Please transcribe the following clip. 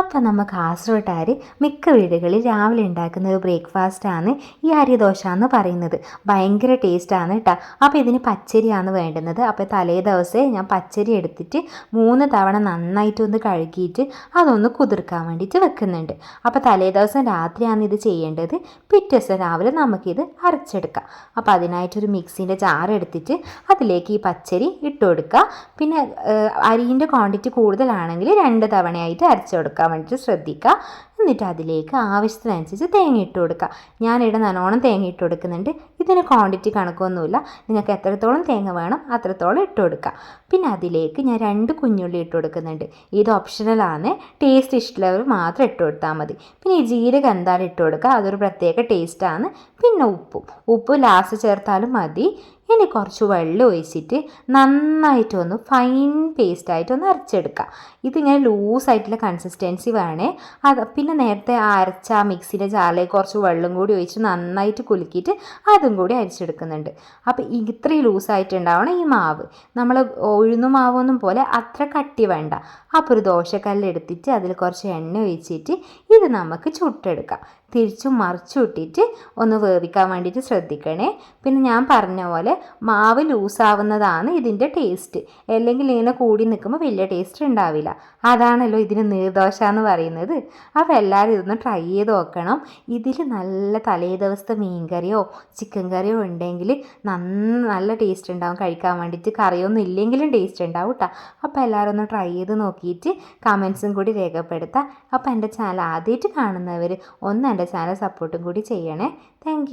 അപ്പം നമ്മൾ കാസർഗോട്ടുകാർ മിക്ക വീടുകളിൽ രാവിലെ ഉണ്ടാക്കുന്ന ഒരു ബ്രേക്ക്ഫാസ്റ്റാണ് ഈ അരിദോശ എന്ന് പറയുന്നത്. ഭയങ്കര ടേസ്റ്റാണ് കേട്ടോ അപ്പോൾ ഇതിന് പച്ചരിയാണ് വേണ്ടുന്നത്. അപ്പോൾ തലേ ദിവസേ ഞാൻ പച്ചരി എടുത്തിട്ട് മൂന്ന് തവണ നന്നായിട്ട് ഒന്ന് കഴുകിയിട്ട് അതൊന്ന് കുതിർക്കാൻ വേണ്ടിയിട്ട് വെക്കുന്നുണ്ട്. അപ്പോൾ തലേ ദിവസം രാത്രിയാണ് ഇത് ചെയ്യേണ്ടത്. പിറ്റേ ദിവസം രാവിലെ നമുക്കിത് അരച്ചെടുക്കാം. അപ്പോൾ അതിനായിട്ടൊരു മിക്സിന്റെ ജാർ എടുത്തിട്ട് അതിലേക്ക് ഈ പച്ചരി ഇട്ട് കൊടുക്കുക പിന്നെ അരിന്റെ ക്വാണ്ടിറ്റി കൂടുതലാണെങ്കിൽ രണ്ട് തവണയായിട്ട് അരച്ചു കൊടുക്കാൻ വേണ്ടിയിട്ട് ശ്രദ്ധിക്കുക. എന്നിട്ട് അതിലേക്ക് ആവശ്യത്തിനനുസരിച്ച് തേങ്ങ ഇട്ട് കൊടുക്കുക. ഞാനിവിടെ നല്ലോണം തേങ്ങ ഇട്ട് കൊടുക്കുന്നുണ്ട്. ഇതിന് ക്വാണ്ടിറ്റി കണക്കൊന്നുമില്ല. നിങ്ങൾക്ക് എത്രത്തോളം തേങ്ങ വേണം അത്രത്തോളം ഇട്ട് കൊടുക്കുക പിന്നെ അതിലേക്ക് ഞാൻ രണ്ട് കുഞ്ഞുള്ളി ഇട്ട് കൊടുക്കുന്നുണ്ട്. ഇത് ഓപ്ഷണലാണ് ടേസ്റ്റ് ഇഷ്ടമുള്ളവർ മാത്രം ഇട്ട് കൊടുത്താൽ മതി. പിന്നെ ഈ ജീരകം എന്തായാലും ഇട്ട് കൊടുക്കുക. അതൊരു പ്രത്യേക ടേസ്റ്റാണ് പിന്നെ ഉപ്പും. ഉപ്പ് ലാസ്റ്റ് ചേർത്താലും മതി. ഇനി കുറച്ച് വെള്ളം ഒഴിച്ചിട്ട് നന്നായിട്ടൊന്ന് ഫൈൻ പേസ്റ്റായിട്ടൊന്ന് അരച്ചെടുക്കുക. ഇതിങ്ങനെ ലൂസായിട്ടുള്ള കൺസിസ്റ്റൻസി വേണേ. അത് പിന്നെ നേരത്തെ അരച്ച മിക്സിന്റെ ജാറിലേക്ക് കുറച്ച് വെള്ളം കൂടി ഒഴിച്ച് നന്നായിട്ട് കുലുക്കിയിട്ട് അതും കൂടി അരിച്ചെടുക്കുന്നുണ്ട്. അപ്പോൾ ഇത്രയും ലൂസായിട്ടുണ്ടാവണം ഈ മാവ്. നമ്മൾ ഉഴുന്നു മാവൊന്നും പോലെ അത്ര കട്ടി വേണ്ട. അപ്പോൾ ഒരു ദോശക്കല്ല് എടുത്തിട്ട് അതിൽ കുറച്ച് എണ്ണ ഒഴിച്ചിട്ട് ഇത് നമുക്ക് ചുട്ടെടുക്കാം. തിരിച്ചും മറിച്ചും ഇട്ടിട്ട് ഒന്ന് വേവിക്കാൻ വേണ്ടിയിട്ട് ശ്രദ്ധിക്കണേ. പിന്നെ ഞാൻ പറഞ്ഞ പോലെ മാവ് ലൂസാവുന്നതാണ് ഇതിന്റെ ടേസ്റ്റ്. അല്ലെങ്കിൽ ഇങ്ങനെ കൂടി നിൽക്കുമ്പോൾ വലിയ ടേസ്റ്റ് ഉണ്ടാവില്ല. അതാണല്ലോ ഇതിന് നീർദോശ എന്ന് പറയുന്നത്. അപ്പോൾ എല്ലാവരും ഇതൊന്ന് ട്രൈ ചെയ്ത് നോക്കണം. ഇതിൽ നല്ല തലേ ദിവസത്തെ മീൻ കറിയോ ചിക്കൻ കറിയോ ഉണ്ടെങ്കിൽ നന്ന നല്ല ടേസ്റ്റ് ഉണ്ടാവും. കഴിക്കാൻ വേണ്ടിയിട്ട് കറിയൊന്നും ഇല്ലെങ്കിലും ടേസ്റ്റ് ഉണ്ടാവും കേട്ടോ. അപ്പോൾ എല്ലാവരും ഒന്ന് ട്രൈ ചെയ്ത് നോക്കിയിട്ട് കമൻസും കൂടി രേഖപ്പെടുത്താം. അപ്പോൾ എന്റെ ചാനൽ ആദ്യമായിട്ട് കാണുന്നവർ ഒന്ന് എന്റെ ചാനൽ സപ്പോർട്ടും കൂടി ചെയ്യണേ. താങ്ക്